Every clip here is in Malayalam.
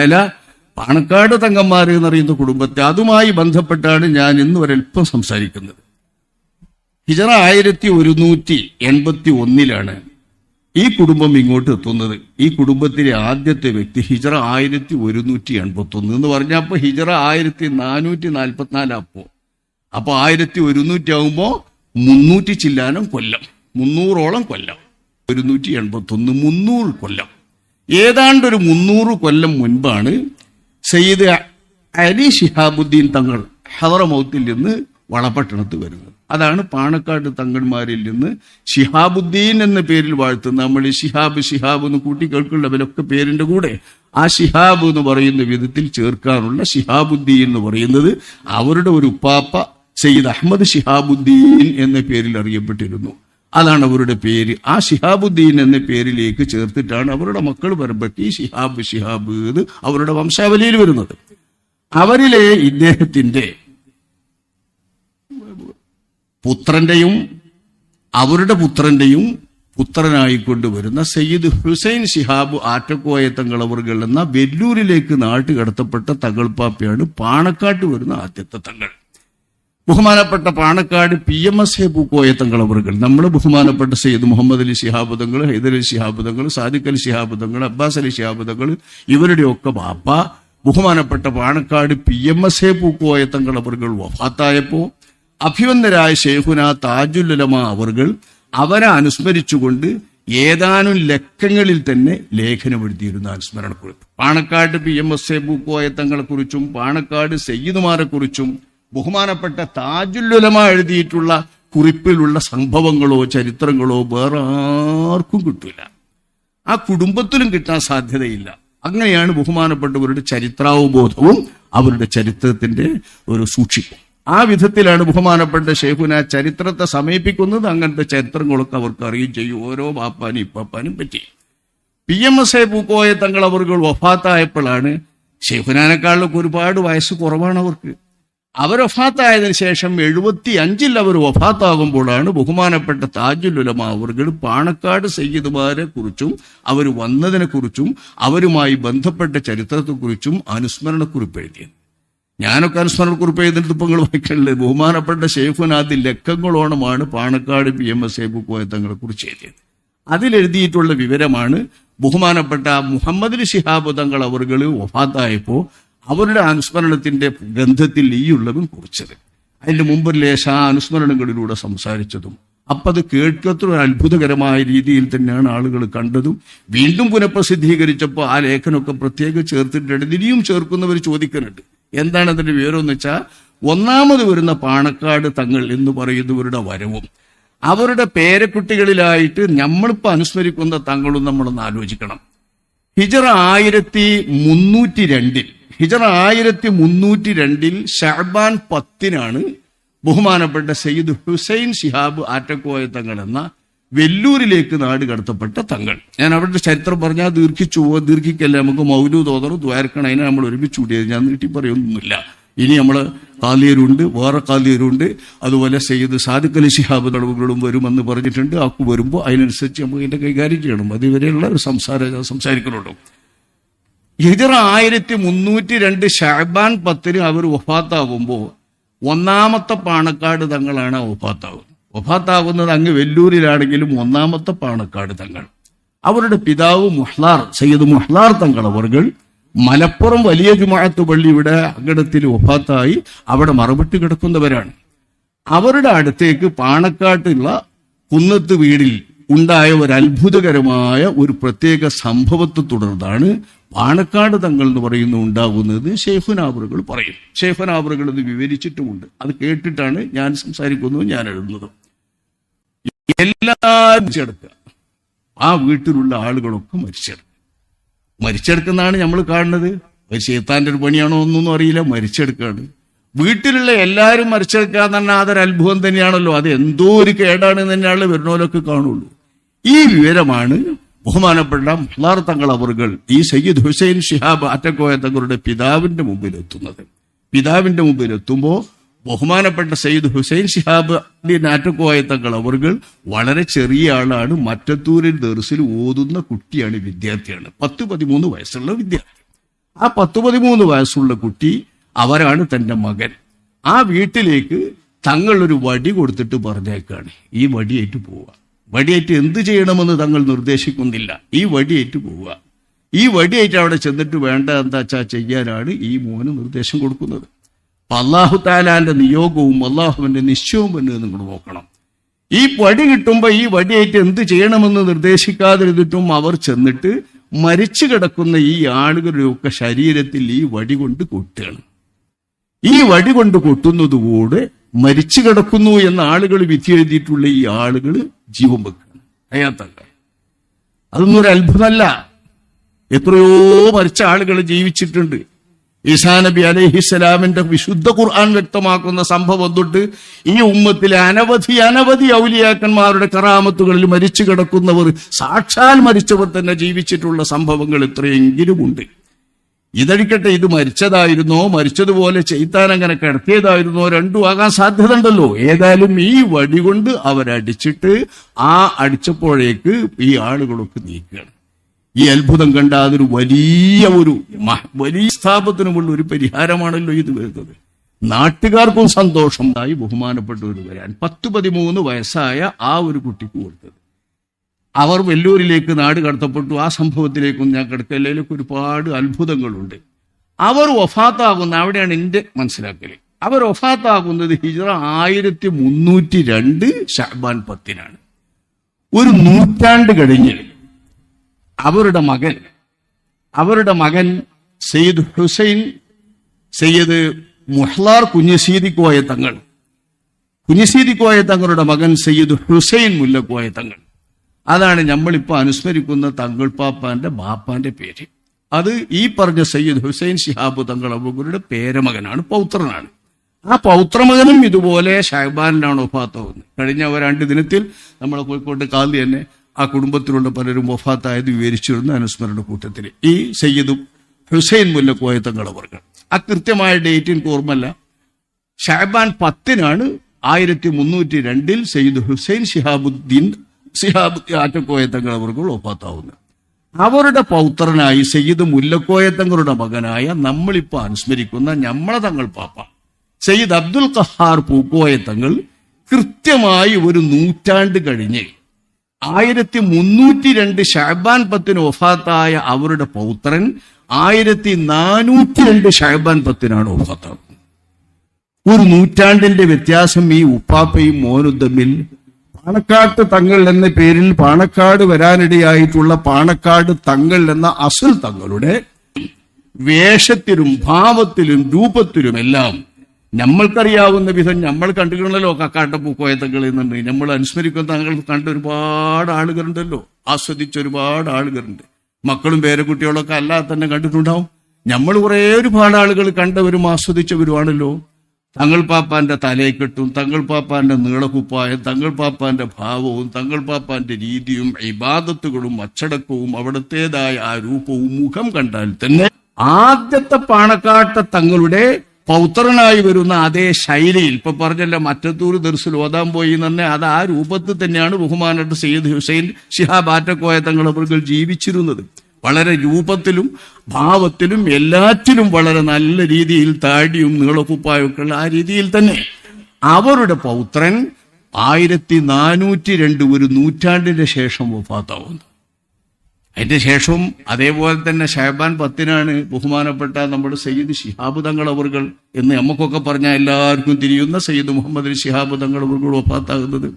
അല്ല പാണക്കാട് തങ്കന്മാർ എന്നറിയുന്ന കുടുംബത്തെ അതുമായി ബന്ധപ്പെട്ടാണ് ഞാൻ ഇന്ന് ഒരൽപ്പം സംസാരിക്കുന്നത്. ഹിജറ ആയിരത്തി ഒരുന്നൂറ്റി എൺപത്തി ഒന്നിലാണ് ഈ കുടുംബം ഇങ്ങോട്ട് എത്തുന്നത്. ഈ കുടുംബത്തിലെ ആദ്യത്തെ വ്യക്തി ഹിജറ ആയിരത്തി ഒരുന്നൂറ്റി എൺപത്തി ഒന്ന് എന്ന് പറഞ്ഞപ്പോ ഹിജറ ആയിരത്തി നാനൂറ്റി നാൽപ്പത്തിനാല് അപ്പോ. അപ്പൊ ആയിരത്തി ഒരുന്നൂറ്റി ആകുമ്പോ മുന്നൂറ്റി ചില്ലാനം കൊല്ലം. മുന്നൂറോളം കൊല്ലം. ഒരുന്നൂറ്റി എൺപത്തി ഒന്ന് മുന്നൂറ് കൊല്ലം. ഏതാണ്ട് ഒരു മുന്നൂറ് കൊല്ലം മുൻപാണ് സയ്യിദ് അലി ഷിഹാബുദ്ദീൻ തങ്ങൾ ഹദറമൗത്തിൽ നിന്ന് വളപട്ടണത്ത് വരുന്നത്. അതാണ് പാണക്കാട് തങ്ങന്മാരിൽ നിന്ന് ഷിഹാബുദ്ദീൻ എന്ന പേരിൽ വാഴ്ത്തുന്ന നമ്മൾ ഷിഹാബ് ഷിഹാബ് എന്ന് കൂട്ടി കേൾക്കുന്നവരൊക്കെ പേരിന്റെ കൂടെ ആ ഷിഹാബ് എന്ന് പറയുന്ന വിധത്തിൽ ചേർക്കാനുള്ള ഷിഹാബുദ്ദീൻ എന്ന് പറയുന്നത് അവരുടെ ഒരു ഉപ്പാപ്പ സയ്യിദ് അഹമ്മദ് ഷിഹാബുദ്ദീൻ എന്ന പേരിൽ അറിയപ്പെട്ടിരുന്നു. അതാണ് അവരുടെ പേര്. ആ ഷിഹാബുദ്ദീൻ എന്ന പേരിലേക്ക് ചേർത്തിട്ടാണ് അവരുടെ മക്കൾ വരുമ്പറ്റി ഷിഹാബ് ഷിഹാബ് എന്ന് അവരുടെ വംശാവലിയിൽ വരുന്നത്. അവരിലെ ഇദ്ദേഹത്തിന്റെ പുത്രന്റെയും അവരുടെ പുത്രന്റെയും പുത്രനായിക്കൊണ്ട് വരുന്ന സയ്യിദ് ഹുസൈൻ ഷിഹാബ് ആറ്റക്കോയ തങ്ങളവറുകൾ എന്ന വെല്ലൂരിലേക്ക് നാട്ടുകടത്തപ്പെട്ട തകൾപ്പാപ്പയാണ് പാണക്കാട്ട് വരുന്ന ആദ്യത്തെ തങ്ങൾ. ബഹുമാനപ്പെട്ട Panakkad P M S A Pookoya തങ്ങളവറുകൾ നമ്മൾ ബഹുമാനപ്പെട്ട സെയ്ദ് മുഹമ്മദ് അലി ശിഹാബ് തങ്ങൾ ഹൈദർ അലി ശിഹാബ് തങ്ങൾ സാദിഖ് അലി ശിഹാബ് തങ്ങൾ അബ്ബാസ് അലി ശിഹാബ് തങ്ങൾ ഇവരുടെയൊക്കെ ബാപ്പ ബഹുമാനപ്പെട്ട Panakkad P M S A Pookoya തങ്ങളവറുകൾ വഫാത്തായപ്പോ അഭിവന്ദരായ ഷെയ്ഖുന താജുല്ലമ അവർകൾ അവരെ അനുസ്മരിച്ചുകൊണ്ട് ഏതാനും ലക്കങ്ങളിൽ തന്നെ ലേഖനം എഴുതിയിരുന്ന അനുസ്മരണക്കുറിപ്പ് Panakkad P M S A Pookoya തങ്ങളെക്കുറിച്ചും Panakkad സയ്യിദുമാരെ കുറിച്ചും ബഹുമാനപ്പെട്ട താജുല്ലുലമ എഴുതിയിട്ടുള്ള കുറിപ്പിലുള്ള സംഭവങ്ങളോ ചരിത്രങ്ങളോ വേറെ ആർക്കും കിട്ടില്ല ആ കുടുംബത്തിലും കിട്ടാൻ സാധ്യതയില്ല. അങ്ങനെയാണ് ബഹുമാനപ്പെട്ടവരുടെ ചരിത്രാവബോധവും അവരുടെ ചരിത്രത്തിന്റെ ഒരു സൂക്ഷിപ്പും. ആ വിധത്തിലാണ് ബഹുമാനപ്പെട്ട ഷെയ്ഖുന ചരിത്രത്തെ സമീപിക്കുന്നത്. അങ്ങനത്തെ ചരിത്രങ്ങളൊക്കെ അവർക്ക് അറിയുകയും ചെയ്യും. ഓരോ ബാപ്പാനും ഇപ്പാപ്പാനും പറ്റി. P M S A Pookoya Thangal അവർ വഫാത്തായപ്പോഴാണ് ഷെയ്ഖുനാനേക്കാളിലൊക്കെ ഒരുപാട് വയസ്സ് കുറവാണ് അവർക്ക്. അവർ ഒഫാത്തായതിനു ശേഷം എഴുപത്തി അഞ്ചിൽ അവർ ഒഫാത്താകുമ്പോഴാണ് ബഹുമാനപ്പെട്ട താജുലുലമ അവർകൾ പാണക്കാട് സയ്യിദ്മാരെ കുറിച്ചും അവർ വന്നതിനെ കുറിച്ചും അവരുമായി ബന്ധപ്പെട്ട ചരിത്രത്തെക്കുറിച്ചും അനുസ്മരണക്കുറിപ്പ് എഴുതിയത്. ഞാനൊക്കെ അനുസ്മരണക്കുറിപ്പ് എഴുതിയിട്ട് ഇപ്പൊ നിങ്ങൾ വായിക്കണില്ലേ? ബഹുമാനപ്പെട്ട ഷെയ്ഫുനാദി ലക്കങ്ങളോണമാണ് പാണക്കാട് പി എം എസ് എബു കോയത്തങ്ങളെ കുറിച്ച് എഴുതിയത്. അതിലെഴുതിയിട്ടുള്ള വിവരമാണ് ബഹുമാനപ്പെട്ട മുഹമ്മദ് ഷിഹാബ് തങ്ങൾ അവർ വഫാത്തായപ്പോ അവരുടെ അനുസ്മരണത്തിന്റെ ഗ്രന്ഥത്തിൽ ഈ ഉള്ളതും കുറിച്ചത്. അതിന്റെ മുമ്പ് ലേശ അനുസ്മരണങ്ങളിലൂടെ സംസാരിച്ചതും അപ്പൊ അത് കേൾക്കത്ര അത്ഭുതകരമായ രീതിയിൽ തന്നെയാണ് ആളുകൾ കണ്ടതും വീണ്ടും പുനഃപ്രസിദ്ധീകരിച്ചപ്പോൾ ആ ലേഖനമൊക്കെ പ്രത്യേകം ചേർത്തിട്ടുണ്ട്. ഇനിയും ചേർക്കുന്നവർ ചോദിക്കുന്നുണ്ട്. എന്താണ് അതിന്റെ വിവരം വെച്ചാൽ ഒന്നാമത് വരുന്ന പാണക്കാട് തങ്ങൾ എന്ന് പറയുന്നവരുടെ വരവും. അവരുടെ പേരക്കുട്ടികളിലായിട്ട് നമ്മളിപ്പോ അനുസ്മരിക്കുന്ന തങ്ങളും നമ്മളൊന്ന് ആലോചിക്കണം. ഹിജറ ആയിരത്തി മുന്നൂറ്റി രണ്ടിൽ ഹിജറ ആയിരത്തി മുന്നൂറ്റി രണ്ടിൽ ഷഹബാൻ പത്തിനാണ് ബഹുമാനപ്പെട്ട സയ്യിദ് ഹുസൈൻ ഷിഹാബ് ആറ്റക്കോയ തങ്ങൾ എന്ന വെല്ലൂരിലേക്ക് നാട് കടത്തപ്പെട്ട തങ്ങൾ. ഞാൻ അവരുടെ ചരിത്രം പറഞ്ഞാൽ ദീർഘിച്ചു ദീർഘിക്കല്ല? നമുക്ക് മൗലു തോന്നണം ദ്വാരക്കണം അതിനെ നമ്മൾ ഒരുമിച്ച് കൂടിയത് ഞാൻ നീട്ടി പറയൊന്നുമില്ല. ഇനി നമ്മൾ കാലിയരുണ്ട് വേറെ കാലിയരുണ്ട്. അതുപോലെ സയ്യിദ് സാദിഖ് അലി ഷിഹാബ് തടവുകളും വരുമെന്ന് പറഞ്ഞിട്ടുണ്ട്. ആക്കു വരുമ്പോൾ അതിനനുസരിച്ച് നമുക്ക് ഇതിന്റെ കൈകാര്യം ചെയ്യണം. അതുവരെയുള്ള ഒരു സംസാരം സംസാരിക്കുന്നുള്ളൂ ഹിജറ ആയിരത്തി മുന്നൂറ്റി രണ്ട് ഷാബാൻ പത്തിന് അവർ ഒഫാത്താകുമ്പോൾ ഒന്നാമത്തെ പാണക്കാട് തങ്ങളാണ് വഫാത്താകുന്നത് ഒഫാത്താകുന്നത് അങ്ങ് വെല്ലൂരിലാണെങ്കിലും ഒന്നാമത്തെ പാണക്കാട് തങ്ങൾ. അവരുടെ പിതാവ് മുഹ്ലാർ സയ്യിദ് മുഹ്ലാർ തങ്ങൾ അവർകൾ മലപ്പുറം വലിയ ജുമാഅത്ത് പള്ളിയുടെ അങ്കണത്തിൽ ഒഫാത്തായി അവിടെ മറുപട്ട് കിടക്കുന്നവരാണ്. അവരുടെ അടുത്തേക്ക് പാണക്കാട്ടുള്ള കുന്നത്ത് വീടിൽ ഉണ്ടായ ഒരു അത്ഭുതകരമായ ഒരു പ്രത്യേക സംഭവത്തെ തുടർന്നാണ് പാണക്കാട് തങ്ങൾ എന്ന് പറയുന്ന ഉണ്ടാകുന്നത് ഷെയ്ഫുനാബറുകൾ പറയും. ഷെയ്ഫുനാബറുകൾ ഇത് വിവരിച്ചിട്ടുമുണ്ട്. അത് കേട്ടിട്ടാണ് ഞാൻ സംസാരിക്കുന്നതും ഞാൻ എഴുതുന്നതും. എല്ലാവരും മരിച്ചെടുക്കുക. ആ വീട്ടിലുള്ള ആളുകളൊക്കെ മരിച്ചെടുക്കുക. മരിച്ചെടുക്കുന്നതാണ് നമ്മൾ കാണുന്നത്. ഒരു ഒരു പണിയാണോ ഒന്നൊന്നും അറിയില്ല മരിച്ചെടുക്കുകയാണ്. വീട്ടിലുള്ള എല്ലാവരും മരിച്ചെടുക്കുക എന്ന് പറഞ്ഞാൽ അതൊരു അത്ഭുതം തന്നെയാണല്ലോ. അത് എന്തോ ഒരു കേടാണ് തന്നെയാണ് വരുന്നവരൊക്കെ കാണുള്ളൂ. ഈ വിവരമാണ് ബഹുമാനപ്പെട്ട മുഹ്ലാർ തങ്ങൾ അവർകൾ ഈ സയ്യിദ് ഹുസൈൻ ഷിഹാബ് അറ്റക്കോയ തങ്ങളുടെ പിതാവിന്റെ മുമ്പിൽ എത്തുന്നത്. പിതാവിന്റെ മുമ്പിൽ എത്തുമ്പോൾ ബഹുമാനപ്പെട്ട സയ്യിദ് ഹുസൈൻ ഷിഹാബ് നാറ്റക്കോയ തങ്ങൾ അവർകൾ വളരെ ചെറിയ ആളാണ്. മറ്റത്തൂരിൽ ദർസിൽ ഓതുന്ന കുട്ടിയാണ് വിദ്യാർത്ഥിയാണ്. പത്ത് പതിമൂന്ന് വയസ്സുള്ള വിദ്യാർത്ഥി. ആ പത്ത് പതിമൂന്ന് വയസ്സുള്ള കുട്ടി അവരാണ് തന്റെ മകൻ. ആ വീട്ടിലേക്ക് തങ്ങളൊരു വടി കൊടുത്തിട്ട് പറഞ്ഞേക്കാണ്. ഈ വടിയേറ്റ് പോവുക. വടിയേറ്റ് എന്ത് ചെയ്യണമെന്ന് തങ്ങൾ നിർദ്ദേശിക്കുന്നില്ല. ഈ വടിയേറ്റ് പോവുക. ഈ വടിയേറ്റ് അവിടെ ചെന്നിട്ട് വേണ്ട എന്താ വച്ചാൽ ചെയ്യാനാണ് ഈ മോന് നിർദ്ദേശം കൊടുക്കുന്നത്. അപ്പൊ അള്ളാഹു താലാന്റെ നിയോഗവും അള്ളാഹുവിന്റെ നിശ്ചയവും എന്ന് നിങ്ങൾ നോക്കണം. ഈ വടി കിട്ടുമ്പോൾ ഈ വടിയേറ്റ് എന്ത് ചെയ്യണമെന്ന് നിർദ്ദേശിക്കാതിരുന്നിട്ടും അവർ ചെന്നിട്ട് മരിച്ചു കിടക്കുന്ന ഈ ആളുകളുടെയൊക്കെ ശരീരത്തിൽ ഈ വടി കൊണ്ട് കൊട്ടുകയാണ്. ഈ വടി കൊണ്ട് കൊട്ടുന്നതുകൂടെ മരിച്ചു കിടക്കുന്നു എന്ന ആളുകൾ വിധി എഴുതിയിട്ടുള്ള ഈ ആളുകൾ ജീവൻ വെക്കുകയാണ്. അയാത്തല്ല അതൊന്നും ഒരു അത്ഭുതമല്ല. എത്രയോ മരിച്ച ആളുകൾ ജീവിച്ചിട്ടുണ്ട്. ഈസാ നബി അലഹിസ്സലാമിന്റെ വിശുദ്ധ ഖുർആൻ വ്യക്തമാക്കുന്ന സംഭവം തൊട്ട് ഈ ഉമ്മത്തിലെ അനവധി അനവധി ഔലിയാക്കന്മാരുടെ കറാമത്തുകളിൽ മരിച്ചു കിടക്കുന്നവർ സാക്ഷാൽ മരിച്ചവർ തന്നെ ജീവിച്ചിട്ടുള്ള സംഭവങ്ങൾ എത്രയെങ്കിലും ഉണ്ട് ഇതഴിക്കട്ടെ ഇത് മരിച്ചതായിരുന്നോ? മരിച്ചതുപോലെ ചെയ്താൻ അങ്ങനെ കിടത്തിയതായിരുന്നോ? രണ്ടും ആകാൻ സാധ്യത ഉണ്ടല്ലോ ഏതായാലും ഈ വടി കൊണ്ട് അവരടിച്ചിട്ട് ആ അടിച്ചപ്പോഴേക്ക് ഈ ആളുകളൊക്കെ നീക്കുകയാണ്. ഈ അത്ഭുതം കണ്ട അതൊരു വലിയ ഒരു വലിയ സ്ഥാപത്തിനുമുള്ള ഒരു പരിഹാരമാണല്ലോ ഇത് വരുന്നത്. നാട്ടുകാർക്കും സന്തോഷമായി ബഹുമാനപ്പെട്ടവർ വരാൻ. പത്ത് പതിമൂന്ന് വയസ്സായ ആ ഒരു കുട്ടിക്ക് കൊടുത്തത്. അവർ വെല്ലൂരിലേക്ക് നാട് കടത്തപ്പെട്ടു. ആ സംഭവത്തിലേക്കും ഞാൻ കിടക്കലേക്ക് ഒരുപാട് അത്ഭുതങ്ങളുണ്ട്. അവർ ഒഫാത്താകുന്ന അവിടെയാണ് എന്റെ മനസ്സിലാക്കൽ അവർ ഒഫാത്താകുന്നത് ഹിജറ ആയിരത്തി മുന്നൂറ്റി രണ്ട് ഷഹബാൻ പത്തിനാണ്. ഒരു നൂറ്റാണ്ട് കഴിഞ്ഞ് അവരുടെ മകൻ അവരുടെ മകൻ സയ്യിദ് ഹുസൈൻ സയ്യിദ് മുഹ്ലാർ കുഞ്ഞസീദിക്കോയ തങ്ങൾ കുഞ്ഞസീദിക്കോയ തങ്ങളുടെ മകൻ സയ്യിദ് ഹുസൈൻ മുല്ലക്കോയ തങ്ങൾ. അതാണ് നമ്മളിപ്പോൾ അനുസ്മരിക്കുന്ന തങ്ങൾ പാപ്പാന്റെ ബാപ്പാന്റെ പേര്. അത് ഈ പറഞ്ഞ സയ്യിദ് ഹുസൈൻ ശിഹാബ് തങ്ങൾ അവരുടെ പേരമകനാണ് പൗത്രനാണ്. ആ പൗത്രമകനും ഇതുപോലെ ഷഹബാനിലാണ് ഒഫാത്താവുന്നത് കഴിഞ്ഞ ഒരു രണ്ട് ദിനത്തിൽ നമ്മളെ കോഴിക്കോട്ട് കാന്തി തന്നെ ആ കുടുംബത്തിലുള്ള പലരും ഒഫാത്തായത് വിവരിച്ചിരുന്ന അനുസ്മരണ കൂട്ടത്തിൽ ഈ സയ്യിദും ഹുസൈൻ മുല്ലക്കോയ തങ്ങൾ അവർ ആ കൃത്യമായ ഡേറ്റ് എനിക്ക് ഓർമ്മല്ല ഷഹബാൻ പത്തിനാണ് ആയിരത്തി മുന്നൂറ്റി രണ്ടിൽ സയ്യിദ് ഹുസൈൻ ഷിഹാബുദ്ദീൻ ഷിഹാബ് ആറ്റക്കോയ തങ്ങൾ അവർക്ക് ഒപ്പാത്താവുന്നത് അവരുടെ പൗത്രനായി സയ്യിദ് മുല്ലക്കോയത്തങ്ങളുടെ മകനായ നമ്മളിപ്പോ അനുസ്മരിക്കുന്ന ഞമ്മളെ തങ്ങൾ പാപ്പ. സയ്യിദ് അബ്ദുൽ ഖഹാർ പൂക്കോയത്തങ്ങൾ കൃത്യമായി ഒരു നൂറ്റാണ്ട് കഴിഞ്ഞ് ആയിരത്തി മുന്നൂറ്റി രണ്ട് ഷാബാൻ പത്തിന് ഒഫാത്തായ അവരുടെ പൗത്രൻ ആയിരത്തി നാനൂറ്റി രണ്ട് ഷാബാൻ പത്തിനാണ് ഒഫാത്താവുന്നത് ഒരു നൂറ്റാണ്ടിന്റെ വ്യത്യാസം ഈ ഉപ്പാപ്പയും മോനും തമ്മിൽ പാണക്കാട്ട് തങ്ങൾ എന്ന പേരിൽ പാണക്കാട് വരാനിടയായിട്ടുള്ള പാണക്കാട് തങ്ങൾ എന്ന അസുൽ തങ്ങളുടെ വേഷത്തിലും ഭാവത്തിലും രൂപത്തിലും എല്ലാം നമ്മൾക്കറിയാവുന്ന വിധം നമ്മൾ കണ്ടിട്ടുണ്ടല്ലോ കക്കാട്ട പൂക്കോയ തങ്ങൾ എന്നുണ്ട്. നമ്മൾ അനുസ്മരിക്കുന്ന തങ്ങൾ കണ്ട ഒരുപാട് ആളുകളുണ്ടല്ലോ. ആസ്വദിച്ച ഒരുപാട് ആളുകളുണ്ട്. മക്കളും പേരക്കുട്ടികളൊക്കെ അല്ലാതെ തന്നെ കണ്ടിട്ടുണ്ടാവും. നമ്മൾ കുറേ ഒരുപാട് ആളുകൾ കണ്ടവരും ആസ്വദിച്ചവരുമാണല്ലോ. തങ്ങൾ പാപ്പാന്റെ തലയെക്കെട്ടും തങ്ങൾ പാപ്പാന്റെ നീളക്കുപ്പായം തങ്ങൾ പാപ്പാന്റെ ഭാവവും തങ്ങൾ പാപ്പാന്റെ രീതിയും ഇബാദത്തുകളും അച്ചടക്കവും അവിടത്തേതായ ആ രൂപവും മുഖം കണ്ടാൽ തന്നെ ആദ്യത്തെ പാണക്കാട്ട തങ്ങളുടെ പൗത്രനായി വരുന്ന അതേ ശൈലിയിൽ ഇപ്പൊ പറഞ്ഞല്ലോ മറ്റത്തൂർ ദർശൽ ഓതാൻ പോയി തന്നെ അത് ആ രൂപത്തിൽ തന്നെയാണ് ബഹുമാനട്ട് സയ്യിദ് ഹുസൈൻ ഷിഹാബ് ആറ്റക്കോയ തങ്ങൾ അവർക്ക് ജീവിച്ചിരുന്നത്. വളരെ രൂപത്തിലും ഭാവത്തിലും എല്ലാറ്റിലും വളരെ നല്ല രീതിയിൽ താടിയും നീളക്കുപ്പായൊക്കെ ഉള്ള ആ രീതിയിൽ തന്നെ അവരുടെ പൗത്രൻ ആയിരത്തി നാനൂറ്റി രണ്ട് ഒരു നൂറ്റാണ്ടിന്റെ ശേഷം വഫാത്താവുന്നു. അതിന്റെ ശേഷവും അതേപോലെ തന്നെ ഷഹബാൻ പത്തിനാണ് ബഹുമാനപ്പെട്ട നമ്മുടെ സയ്യിദ് ശിഹാബ് തങ്ങൾ അവർകൾ എന്ന് നമുക്കൊക്കെ പറഞ്ഞ എല്ലാവർക്കും തിരിയുന്ന സയ്യിദ് മുഹമ്മദ് ശിഹാബ് തങ്ങൾ അവർകൾ ഒപ്പാത്താകുന്നത്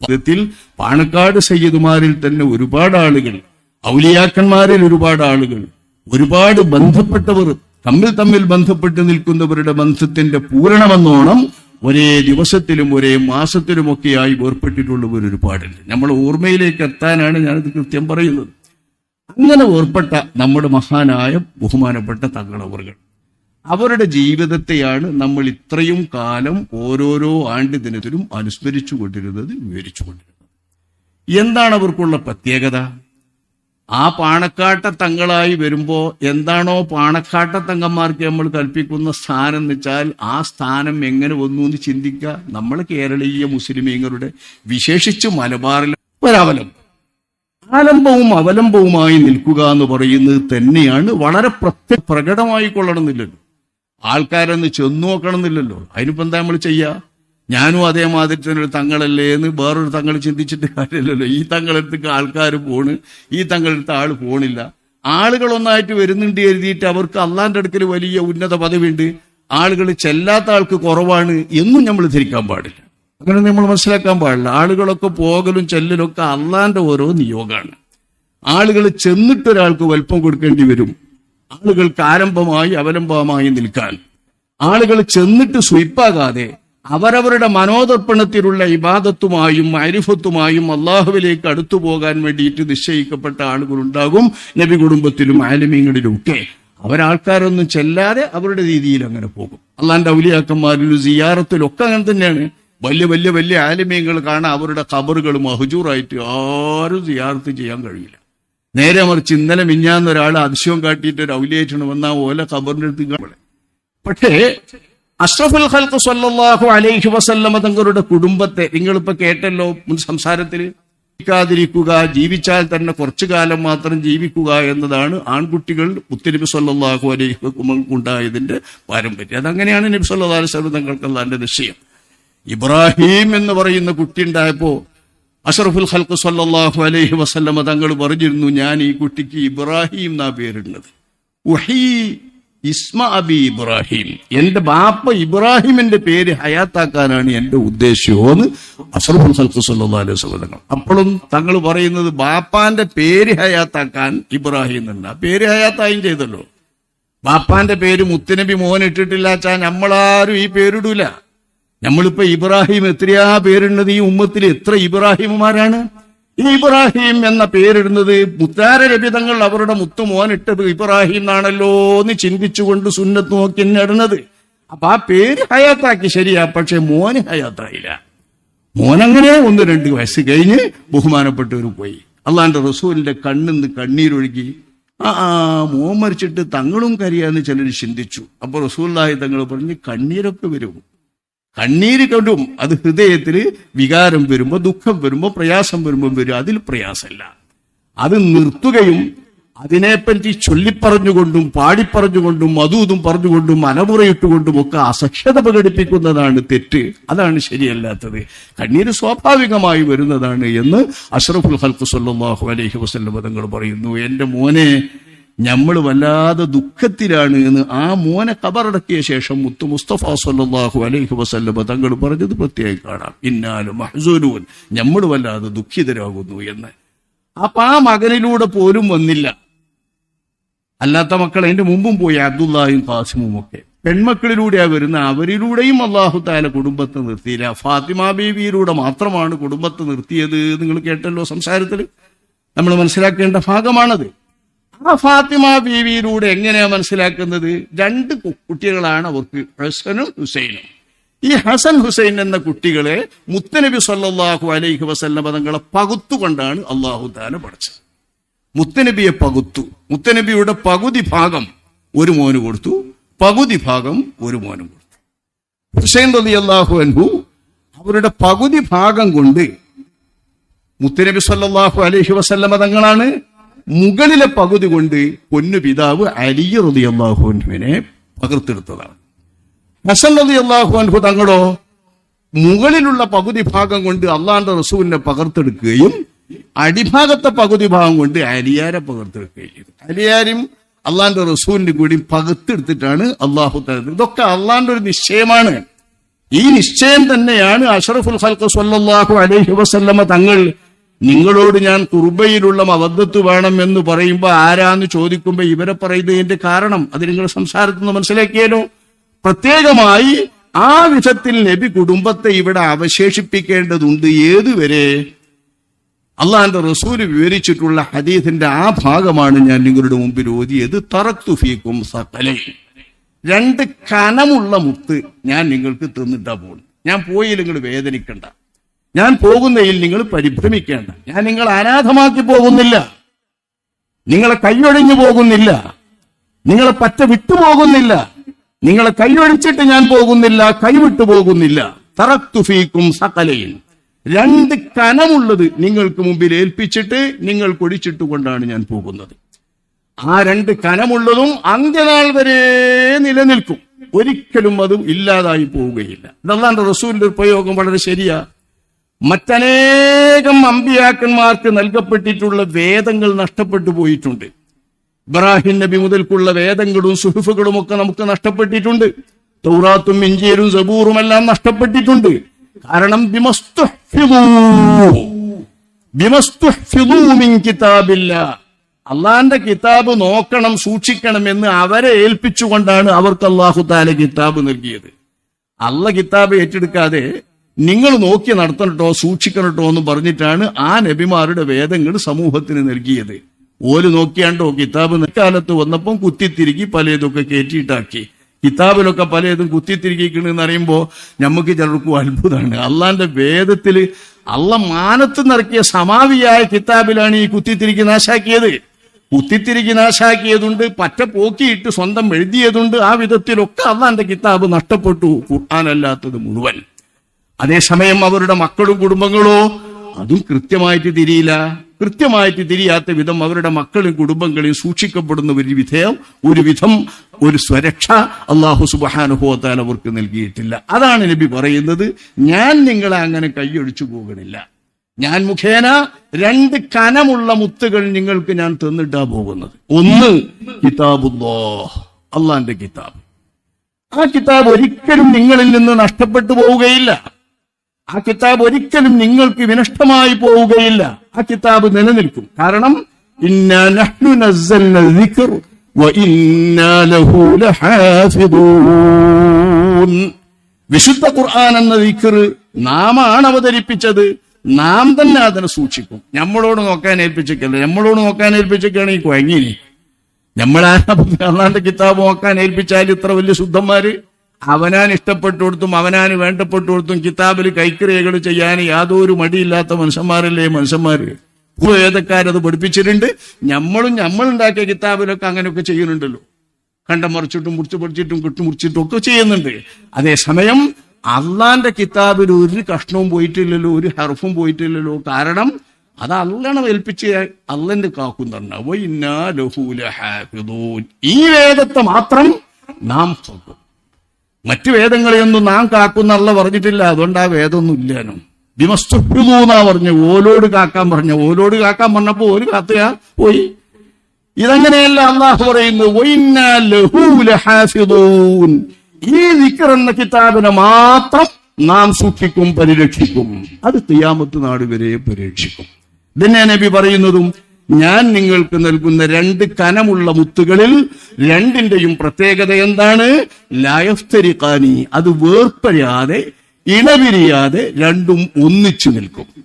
വിധത്തിൽ പാണക്കാട് സയ്യിദുമാരിൽ തന്നെ ഒരുപാട് ആളുകൾ ഔലിയാക്കന്മാരിൽ ഒരുപാട് ആളുകൾ ഒരുപാട് ബന്ധപ്പെട്ടവർ തമ്മിൽ തമ്മിൽ ബന്ധപ്പെട്ട് നിൽക്കുന്നവരുടെ ബന്ധത്തിന്റെ പൂരണമെന്നോണം ഒരേ ദിവസത്തിലും ഒരേ മാസത്തിലുമൊക്കെയായി വേർപ്പെട്ടിട്ടുള്ളവർ ഒരുപാടുണ്ട് നമ്മൾ ഓർമ്മയിലേക്ക് എത്താനാണ് ഞാനിത് കൃത്യം പറയുന്നത്. അങ്ങനെ ഏർപ്പെട്ട നമ്മുടെ മഹാനായ ബഹുമാനപ്പെട്ട തങ്ങളവറുകൾ. അവരുടെ ജീവിതത്തെയാണ് നമ്മൾ ഇത്രയും കാലം ഓരോരോ ആണ്ട് ദിനത്തിലും അനുസ്മരിച്ചു കൊണ്ടിരുന്നത് വിവരിച്ചു കൊണ്ടിരുന്നത് എന്താണ് അവർക്കുള്ള പ്രത്യേകത? ആ പാണക്കാട്ട തങ്ങളായി വരുമ്പോ എന്താണോ പാണക്കാട്ട തങ്ങന്മാർക്ക് നമ്മൾ കൽപ്പിക്കുന്ന സ്ഥാനം എന്ന് വെച്ചാൽ ആ സ്ഥാനം എങ്ങനെ വന്നു എന്ന് ചിന്തിക്കുക. നമ്മൾ കേരളീയ മുസ്ലിമീങ്ങളുടെ വിശേഷിച്ച് മലബാറിലെ ഒരവലം ആലംബവും അവലംബവുമായി നിൽക്കുക എന്ന് പറയുന്നത് തന്നെയാണ് വളരെ പ്രത്യേക പ്രകടമായി കൊള്ളണമെന്നില്ലല്ലോ. ആൾക്കാരൊന്ന് ചെന്നു നോക്കണമെന്നില്ലല്ലോ. അതിനിപ്പോ എന്താ നമ്മൾ ചെയ്യാ? ഞാനും അതേമാതിരി തന്നെ ഒരു തങ്ങളല്ലേ എന്ന് വേറൊരു തങ്ങൾ ചിന്തിച്ചിട്ട് കാര്യമില്ലല്ലോ. ഈ തങ്ങളെടുത്തേക്ക് ആൾക്കാർ പോണ്. ഈ തങ്ങളെടുത്ത് ആൾ പോണില്ല. ആളുകളൊന്നായിട്ട് വരുന്നുണ്ട് എഴുതിയിട്ട് അവർക്ക് അള്ളാന്റെ അടുക്കൽ വലിയ ഉന്നത പദവിയുണ്ട്. ആളുകൾ ചെല്ലാത്ത ആൾക്ക് കുറവാണ് എന്നും നമ്മൾ ധരിക്കാൻ പാടില്ല. അങ്ങനെ നമ്മൾ മനസ്സിലാക്കാൻ പാടില്ല. ആളുകളൊക്കെ പോകലും ചെല്ലലൊക്കെ അള്ളാന്റെ ഓരോ നിയോഗമാണ് ആളുകൾ ചെന്നിട്ടൊരാൾക്ക് വൽപ്പം കൊടുക്കേണ്ടി വരും. ആളുകൾക്ക് ആരംഭമായി അവലംബമായി നിൽക്കാൻ. ആളുകൾ ചെന്നിട്ട് സ്വയ്പാകാതെ അവരവരുടെ മനോദർപ്പണത്തിലുള്ള ഇബാദത്തുമായും അരിഫത്തുമായും അള്ളാഹുവിലേക്ക് അടുത്തു പോകാൻ വേണ്ടിയിട്ട് നിശ്ചയിക്കപ്പെട്ട ആളുകളുണ്ടാകും നബി കുടുംബത്തിലും ആലിമീങ്ങളിലും ഒക്കെ അവരാൾക്കാരൊന്നും ചെല്ലാതെ അവരുടെ രീതിയിൽ അങ്ങനെ പോകും. അള്ളാന്റെ ഔലിയാക്കന്മാരിലും സിയാറത്തിലും ഒക്കെ അങ്ങനെ തന്നെയാണ്. വലിയ വലിയ വലിയ ആലിമീങ്ങൾ കാണാൻ അവരുടെ കബറുകൾ മഹജൂറായിട്ട് ആരും സിയാറത്ത് ചെയ്യാൻ കഴിയില്ല. നേരെ മറിച്ച് ഇന്നലെ മിഞ്ഞാന്ന് ഒരാൾ അതിശയം കാട്ടിയിട്ട് ഒരു ഔലിയേറ്റണം വന്ന ഓല ഖബറിന്റെ അടുത്ത് പക്ഷേ അഷ്റഫുൽ ഖൽഖ് സല്ലല്ലാഹു അലൈഹി വസല്ലമ തങ്ങളുടെ കുടുംബത്തെ നിങ്ങളിപ്പോ കേട്ടല്ലോ മുൻ സംസാരത്തിൽ ജീവിക്കാതിരിക്കുക ജീവിച്ചാൽ തന്നെ കുറച്ചു കാലം മാത്രം ജീവിക്കുക എന്നതാണ് ആൺകുട്ടികൾ മുത്തനബി സല്ലല്ലാഹു അലൈഹി ഉണ്ടായതിന്റെ പാരമ്പര്യം. അതങ്ങനെയാണ് നബി സല്ലല്ലാഹു അലൈഹി തങ്ങൾക്ക് അള്ളാന്റെ നിശ്ചയം ഇബ്രാഹിം എന്ന് പറയുന്ന കുട്ടി ഉണ്ടായപ്പോ അഷറഫുൽ ഖൽഖ് സല്ലല്ലാഹു അലൈഹി വസല്ലമ തങ്ങൾ പറഞ്ഞിരുന്നു ഞാൻ ഈ കുട്ടിക്ക് ഇബ്രാഹിം എന്നാ പേരിടുന്നത്? ഇസ്മ അബി ഇബ്രാഹിം. എന്റെ ബാപ്പ ഇബ്രാഹിമിന്റെ പേര് ഹയാത്താക്കാനാണ് എന്റെ ഉദ്ദേശ്യമെന്ന് അഷറഫുൽ ഖൽഖ് സല്ലല്ലാഹു അലൈഹി വസല്ലം. തങ്ങൾ അപ്പോഴും തങ്ങൾ പറയുന്നത് ബാപ്പാന്റെ പേര് ഹയാത്താക്കാൻ ഇബ്രാഹിം എന്നല്ല ആ പേര് ഹയാത്തായും ചെയ്തല്ലോ. ബാപ്പാന്റെ പേര് മുത്തനബി മോൻ ഇട്ടിട്ടില്ല ചാ നമ്മളാരും ഈ പേരിടൂല. നമ്മളിപ്പോ ഇബ്രാഹിം എത്രയാ പേരുണ്ടത് ഈ ഉമ്മത്തിൽ എത്ര ഇബ്രാഹിമുമാരാണ്? ഇബ്രാഹിം എന്ന പേരിടുന്നത് മുത്താര രബിതങ്ങൾ അവരുടെ മുത്തു മോൻ ഇട്ടത് ഇബ്രാഹിം എന്നാണല്ലോ എന്ന് ചിന്തിച്ചുകൊണ്ട് സുന്നത്ത് നോക്കി ഇടുന്നത്. അപ്പൊ ആ പേര് ഹയാത്താക്കി ശരിയാ പക്ഷെ മോന് ഹയാത്തായില്ല. മോനങ്ങനെ ഒന്ന് രണ്ട് വയസ്സ് കഴിഞ്ഞ് ബഹുമാനപ്പെട്ടവർ പോയി. അള്ളാന്റെ റസൂലിന്റെ കണ്ണിന്ന് കണ്ണീരൊഴുകി ആ ആ മോൻ മരിച്ചിട്ട് തങ്ങളും കരിയാന്ന് ചിലർ ചിന്തിച്ചു. അപ്പൊ റസൂല്ലായി തങ്ങൾ പറഞ്ഞ് കണ്ണീരൊക്കെ വരും. കണ്ണീര് കണ്ടും അത് ഹൃദയത്തിൽ വികാരം വരുമ്പോ ദുഃഖം വരുമ്പോ പ്രയാസം വരുമ്പോ വരും. അതിൽ പ്രയാസമല്ല. അത് നിർത്തുകയും അതിനെപ്പറ്റി ചൊല്ലിപ്പറഞ്ഞുകൊണ്ടും പാടിപ്പറഞ്ഞുകൊണ്ടും ഇതും പറഞ്ഞുകൊണ്ടും അലമുറയിട്ടുകൊണ്ടും ഒക്കെ അസഖ്യത പ്രകടിപ്പിക്കുന്നതാണ് തെറ്റ്. അതാണ് ശരിയല്ലാത്തത്. കണ്ണീര് സ്വാഭാവികമായി വരുന്നതാണ് എന്ന് അഷ്റഫുൽ ഹൽഫ് സല്ലാഹു അലൈഹി വസല്ലം തങ്ങൾ പറയുന്നു. എന്റെ മോനെ നമ്മൾ വല്ലാതെ ദുഃഖത്തിലാണ് എന്ന് ആ മോനെ കബറടക്കിയ ശേഷം മുത്തു മുസ്തഫ സല്ലാഹു അലൈഹി വസല്ലമ തങ്ങൾ പറഞ്ഞത് പ്രത്യേകം കാണാം. ഇന്നാലും മഹസൂരൂൻ നമ്മൾ വല്ലാതെ ദുഃഖിതരാകുന്നു എന്ന്. അപ്പൊ ആ മകനിലൂടെ പോലും വന്നില്ല. അല്ലാത്ത മക്കൾ അതിന്റെ മുമ്പും പോയി അബ്ദുല്ലായും കാസിമും ഒക്കെ. പെൺമക്കളിലൂടെയാ വരുന്ന അവരിലൂടെയും അള്ളാഹു താല കുടുംബത്തെ നിർത്തിയില്ല. ഫാത്തിമ ബീവിയിലൂടെ മാത്രമാണ് കുടുംബത്തെ നിർത്തിയത് നിങ്ങൾ കേട്ടല്ലോ സംസാരത്തിൽ നമ്മൾ മനസ്സിലാക്കേണ്ട ഭാഗമാണത്. ആ ഫാത്തിമ ബീവിയിലൂടെ എങ്ങനെയാ മനസ്സിലാക്കുന്നത്? രണ്ട് കുട്ടികളാണ് അവർക്ക് ഹസനും ഹുസൈനും. ഈ ഹസൻ ഹുസൈൻ എന്ന കുട്ടികളെ മുത്തനബി സല്ലാഹു അലൈഹി വസല്ല പദങ്ങളെ പകുത്തുകൊണ്ടാണ് അള്ളാഹു താല പഠിച്ചത് മുത്തനബിയെ പകുത്തു. മുത്തനബിയുടെ പകുതി ഭാഗം ഒരു മോന് കൊടുത്തു. പകുതി ഭാഗം ഒരു മോനും കൊടുത്തു. ഹുസൈൻ റലി അള്ളാഹു അൻഹു അവരുടെ പകുതി ഭാഗം കൊണ്ട് മുത്തനബി സല്ലാഹു അലൈഹി വസല്ല തങ്ങളാണ് മുകളിലെ പകുതി കൊണ്ട് പൊന്നു പിതാവ് അലി റതി അള്ളാഹുഹുവിനെ പകർത്തെടുത്തതാണ്. ഹസൻ റതി അള്ളാഹു അൻഹു തങ്ങളോ മുകളിലുള്ള പകുതി ഭാഗം കൊണ്ട് അള്ളാന്റെ റസൂലിനെ പകർത്തെടുക്കുകയും അടിഭാഗത്തെ പകുതി ഭാഗം കൊണ്ട് അലിയാരെ പകർത്തെടുക്കുകയും ചെയ്തു. അലിയാരും അള്ളാന്റെ റസൂലിന്റെ കൂടി പകർത്തെടുത്തിട്ടാണ് അള്ളാഹു തരുന്നത് ഇതൊക്കെ അള്ളാന്റെ ഒരു നിശ്ചയമാണ്. ഈ നിശ്ചയം തന്നെയാണ് അഷറഫുൽ സല്ലല്ലാഹു അലൈഹി വസല്ലമ തങ്ങൾ നിങ്ങളോട് ഞാൻ കുർബയിലുള്ള മവദ്ദത്ത് വേണം എന്ന് പറയുമ്പോൾ ആരാന്ന് ചോദിക്കുമ്പോൾ ഇവരെ പറയുന്നതിന്റെ കാരണം അത് നിങ്ങൾ സംസാരത്തിൽ നിന്ന് മനസ്സിലാക്കിയാലോ? പ്രത്യേകമായി ആ വിധത്തിൽ നബി കുടുംബത്തെ ഇവിടെ അവശേഷിപ്പിക്കേണ്ടതുണ്ട് ഏതുവരെ? അള്ളാഹിന്റെ റസൂൽ വിവരിച്ചിട്ടുള്ള ഹദീസിന്റെ ആ ഭാഗമാണ് ഞാൻ നിങ്ങളുടെ മുമ്പിൽ ഓതിയത്. തറത്തുഫീക്കും സകലേ. രണ്ട് കനമുള്ള മുത്ത് ഞാൻ നിങ്ങൾക്ക് തിന്നിട്ടാ പോകുന്നു ഞാൻ പോയി നിങ്ങൾ വേദനിക്കണ്ട. ഞാൻ പോകുന്നതിൽ നിങ്ങൾ പരിഭ്രമിക്കേണ്ട. ഞാൻ നിങ്ങൾ അനാഥമാക്കി പോകുന്നില്ല. നിങ്ങളെ കൈയൊഴിഞ്ഞു പോകുന്നില്ല. നിങ്ങളെ പറ്റ വിട്ടുപോകുന്നില്ല നിങ്ങളെ കൈയൊഴിച്ചിട്ട് ഞാൻ പോകുന്നില്ല കൈവിട്ടു പോകുന്നില്ല. തറത്തുഫീക്കും സകലയും. രണ്ട് കനമുള്ളത് നിങ്ങൾക്ക് മുമ്പിൽ ഏൽപ്പിച്ചിട്ട് നിങ്ങൾ കൊടിച്ചിട്ട് കൊണ്ടാണ് ഞാൻ പോകുന്നത്. ആ രണ്ട് കനമുള്ളതും അന്ത്യനാൾ വരെ നിലനിൽക്കും. ഒരിക്കലും അത് ഇല്ലാതായി പോവുകയില്ല. ഇതല്ലാണ്ട് റസൂലിന്റെ ഉപയോഗം വളരെ ശരിയാ. മറ്റനേകം അമ്പിയാക്കന്മാർക്ക് നൽകപ്പെട്ടിട്ടുള്ള വേദങ്ങൾ നഷ്ടപ്പെട്ടു പോയിട്ടുണ്ട്. ഇബ്രാഹിം നബി മുതൽക്കുള്ള വേദങ്ങളും സുഹുഫുകളും ഒക്കെ നമുക്ക് നഷ്ടപ്പെട്ടിട്ടുണ്ട്. തൗറാത്തും ഇഞ്ചിയലും സബൂറും എല്ലാം നഷ്ടപ്പെട്ടിട്ടുണ്ട്. കാരണം. അള്ളാന്റെ കിതാബ് നോക്കണം സൂക്ഷിക്കണം എന്ന് അവരെ ഏൽപ്പിച്ചുകൊണ്ടാണ് അവർക്ക് അള്ളാഹു കിതാബ് നൽകിയത്. അള്ള കിതാബ് ഏറ്റെടുക്കാതെ നിങ്ങൾ നോക്കി നടത്തണട്ടോ സൂക്ഷിക്കണട്ടോ എന്ന് പറഞ്ഞിട്ടാണ് ആ നബിമാരുടെ വേദങ്ങൾ സമൂഹത്തിന് നൽകിയത്. ഓൽ നോക്കിയാണ്ടോ കിതാബ് കാലത്ത് വന്നപ്പം കുത്തിത്തിരുകി പലതൊക്കെ കയറ്റിയിട്ടാക്കി കിതാബിലൊക്കെ പലതും കുത്തിത്തിരിക്കണെന്ന് അറിയുമ്പോൾ നമുക്ക് ചിലർക്കും അത്ഭുതമാണ്. അള്ളാന്റെ വേദത്തിൽ അള്ള മാനത്ത് നിറക്കിയ സമാവിയായ കിതാബിലാണ് ഈ കുത്തിത്തിരിക്ക് നാശാക്കിയത്. കുത്തിത്തിരിക്ക് നാശാക്കിയതുണ്ട് പറ്റ പോക്കിയിട്ട് സ്വന്തം എഴുതിയതുണ്ട് ആ വിധത്തിലൊക്കെ അള്ളാന്റെ കിതാബ് നഷ്ടപ്പെട്ടു ഖുർആാനല്ലാത്തത് മുഴുവൻ. അതേസമയം അവരുടെ മക്കളും കുടുംബങ്ങളോ അതും കൃത്യമായിട്ട് തിരിയില്ല. കൃത്യമായിട്ട് തിരിയാത്ത വിധം അവരുടെ മക്കളും കുടുംബങ്ങളെയും സൂക്ഷിക്കപ്പെടുന്ന ഒരു വിധേയം ഒരു വിധം ഒരു സ്വരക്ഷ അള്ളാഹു സുബാനുഭവത്താൽ അവർക്ക് നൽകിയിട്ടില്ല. അതാണ് നബി പറയുന്നത് ഞാൻ നിങ്ങളെ അങ്ങനെ കൈയൊഴിച്ചു പോകണില്ല. ഞാൻ മുഖേന രണ്ട് കനമുള്ള മുത്തുകൾ നിങ്ങൾക്ക് ഞാൻ തന്നിട്ടാ പോകുന്നത്. ഒന്ന് കിതാബുല്ലോ അള്ളാന്റെ കിതാബ്. ആ കിതാബ് ഒരിക്കലും നിങ്ങളിൽ നിന്ന് നഷ്ടപ്പെട്ടു പോവുകയില്ല. ആ കിതാബ് ഒരിക്കലും നിങ്ങൾക്ക് വിനഷ്ടമായി പോവുകയില്ല. ആ കിതാബ് നിലനിൽക്കും. കാരണം വിശുദ്ധ ഖുർആൻ എന്ന ദിക്കർ നാമാണ് അവതരിപ്പിച്ചത്. നാം തന്നെ അതിനെ സൂക്ഷിക്കും. നമ്മളോട് നോക്കാൻ ഏൽപ്പിച്ചേക്കല്ല നമ്മളോട് നോക്കാൻ ഏൽപ്പിച്ചൊക്കെയാണ് ഈ കുഴങ്ങിനി നമ്മളാ അള്ളാന്റെ കിതാബ് നോക്കാൻ ഏൽപ്പിച്ചാൽ ഇത്ര വലിയ ശുദ്ധന്മാര് അവനാൻ ഇഷ്ടപ്പെട്ടു അവനാന് വേണ്ടപ്പെട്ടു കൊടുത്തും കിതാബിൽ കൈക്രിയകൾ ചെയ്യാൻ യാതൊരു മടിയില്ലാത്ത മനുഷ്യന്മാരല്ലേ മനുഷ്യന്മാര്? വേദക്കാരത് പഠിപ്പിച്ചിട്ടുണ്ട്? നമ്മളും നമ്മളുണ്ടാക്കിയ കിതാബിലൊക്കെ അങ്ങനെയൊക്കെ ചെയ്യുന്നുണ്ടല്ലോ. കണ്ടം മറിച്ചിട്ടും മുറിച്ചു പൊടിച്ചിട്ടും കെട്ടുമുറിച്ചിട്ടും ഒക്കെ ചെയ്യുന്നുണ്ട്. അതേസമയം അള്ളാന്റെ കിതാബിൽ ഒരു കഷ്ണവും പോയിട്ടില്ലല്ലോ ഒരു ഹർഫും പോയിട്ടില്ലല്ലോ. കാരണം അത് അല്ലാണ് ഏൽപ്പിച്ച് അള്ളന്റെ കാക്കുന്നതാണ് ഈ വേദത്തെ മാത്രം നാം കാക്കും മറ്റു വേദങ്ങളെയൊന്നും നാം കാക്കുന്ന അള്ള പറഞ്ഞിട്ടില്ല. അതുകൊണ്ട് ആ വേദമൊന്നും ഇല്ലാനും വിമസ്തുന്നാ പറഞ്ഞു ഓലോട് കാക്കാൻ പറഞ്ഞു. ഓലോട് കാക്കാൻ പറഞ്ഞപ്പോ ഒരു കാത്തയാ പോയി. ഇതങ്ങനെയല്ല അള്ളാഹു പറയുന്നു. ഈ എന്ന കിതാബിനെ മാത്രം നാം സൂക്ഷിക്കും പരിരക്ഷിക്കും. അത് തിയാമത്ത് നാട് വരെ പരിരക്ഷിക്കും. ഇതിനെ നബി പറയുന്നതും ഞാൻ നിങ്ങൾക്ക് നൽകുന്ന രണ്ട് കനമുള്ള മുത്തുകളിൽ രണ്ടിന്റെയും പ്രത്യേകത എന്താണ്? ലായഫ്തരിക്കാനി അത് വേർപ്പഴയാതെ ഇണപിരിയാതെ രണ്ടും ഒന്നിച്ചു നിൽക്കും.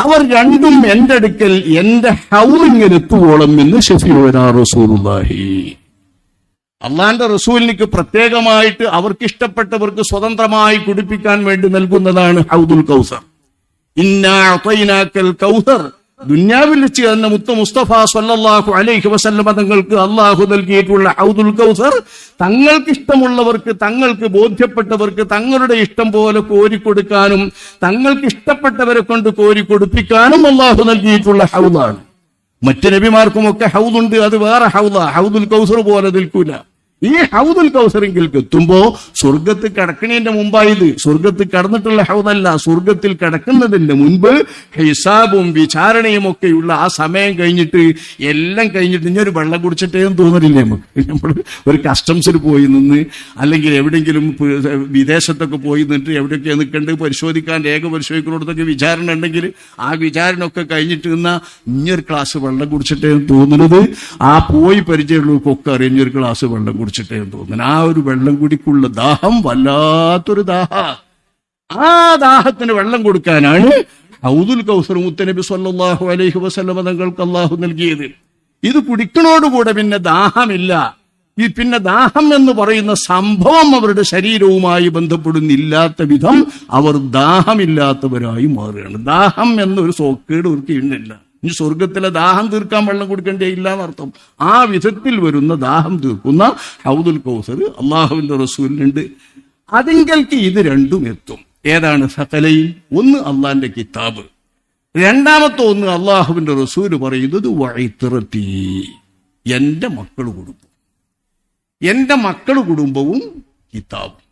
അവർ രണ്ടും എന്റെ അടുക്കൽ എന്റെ ഹൗറിങ്ങിൽ എത്തുവോളം എന്ന് ഷഫീന റസൂലുള്ളാഹി. അള്ളാന്റെ റസൂലിനിക്ക് പ്രത്യേകമായിട്ട് അവർക്ക് ഇഷ്ടപ്പെട്ടവർക്ക് സ്വതന്ത്രമായി കുടിപ്പിക്കാൻ വേണ്ടി നൽകുന്നതാണ് ഹൗദുൽ കൗസർ. ഇന്നാൽ കൗസർ. ദുന്യാവിൽ വെച്ച് തന്നെ മുത്ത മുസ്തഫ സല്ലല്ലാഹു അലൈഹി വസല്ലമ തങ്ങൾക്ക് അള്ളാഹു നൽകിയിട്ടുള്ള ഔദുൽ കൗസർ തങ്ങൾക്ക് ഇഷ്ടമുള്ളവർക്ക് തങ്ങൾക്ക് ബോധ്യപ്പെട്ടവർക്ക് തങ്ങളുടെ ഇഷ്ടം പോലെ കോരിക്കൊടുക്കാനും തങ്ങൾക്ക് ഇഷ്ടപ്പെട്ടവരെ കൊണ്ട് കോരി കൊടുപ്പിക്കാനും അള്ളാഹു നൽകിയിട്ടുള്ള ഹൗദാണ്. മറ്റു നബിമാർക്കുമൊക്കെ ഹൗദുണ്ട് അത് വേറെ ഹൗദ. ഹൗദുൽ കൗസർ പോലെ നിൽക്കൂല. ഈ ഹൗദുൽ കൗസറിങ്കിലേക്ക് എത്തുമ്പോ സ്വർഗത്ത് കടക്കണേന്റെ മുമ്പായത് സ്വർഗത്ത് കടന്നിട്ടുള്ള ഹൗദല്ല സ്വർഗത്തിൽ കടക്കുന്നതിന്റെ മുൻപ് ഹിസാബും വിചാരണയും ഒക്കെയുള്ള ആ സമയം കഴിഞ്ഞിട്ട് എല്ലാം കഴിഞ്ഞിട്ട് ഇനി ഒരു വെള്ളം കുടിച്ചിട്ടേന്ന് തോന്നലില്ലേ നമുക്ക്? നമ്മൾ ഒരു കസ്റ്റംസിൽ പോയി നിന്ന് അല്ലെങ്കിൽ എവിടെയെങ്കിലും വിദേശത്തൊക്കെ പോയി നിന്നിട്ട് എവിടെയൊക്കെ നിൽക്കേണ്ടത് പരിശോധിക്കാൻ രേഖ പരിശോധിക്കുന്നിടത്തൊക്കെ വിചാരണ ഉണ്ടെങ്കിൽ ആ വിചാരണ ഒക്കെ കഴിഞ്ഞിട്ട് നിന്ന ഇനിയൊരു ക്ലാസ് വെള്ളം കുടിച്ചിട്ടേ തോന്നുന്നത് ആ പോയി പരിചയമുള്ളവർക്കൊക്കെ അറിയാം ഇനിയൊരു ക്ലാസ് വെള്ളം കുടിച്ചിട്ടേ തോന്നുന്നു. ആ ഒരു വെള്ളം കുടിക്കുള്ള ദാഹം വല്ലാത്തൊരു ദാഹ. ആ ദാഹത്തിന് വെള്ളം കൊടുക്കാനാണ് ഔദുൽ കൗസർ മുത്തനബി സല്ലാഹു അലൈഹി വസല്ലമ തങ്ങൾക്ക് അള്ളാഹു നൽകിയത്. ഇത് കുടിക്കണോടുകൂടെ പിന്നെ ദാഹമില്ല. ഈ പിന്നെ ദാഹം എന്ന് പറയുന്ന സംഭവം അവരുടെ ശരീരവുമായി ബന്ധപ്പെടുന്നില്ലാത്ത വിധം അവർ ദാഹമില്ലാത്തവരായി മാറുകയാണ്. ദാഹം എന്നൊരു സോക്കേട് അവർക്ക് ഇനി സ്വർഗത്തിലെ ദാഹം തീർക്കാൻ വെള്ളം കൊടുക്കേണ്ടേ ഇല്ല എന്നർത്ഥം. ആ വിധത്തിൽ വരുന്ന ദാഹം തീർക്കുന്ന ഹൗദുൽ കൗസർ അള്ളാഹുവിന്റെ റസൂലിനുണ്ട്. അതിങ്കൽക്ക് ഇത് രണ്ടും എത്തും. ഏതാണ്? സകലയിൽ ഒന്ന് അള്ളാന്റെ കിതാബ്. രണ്ടാമത്തെ ഒന്ന് അള്ളാഹുവിന്റെ റസൂൽ പറയുന്നത് വഴിത്തിറത്തി എന്റെ മക്കൾ കുടുംബം എന്റെ മക്കൾ കുടുംബവും കിതാബും.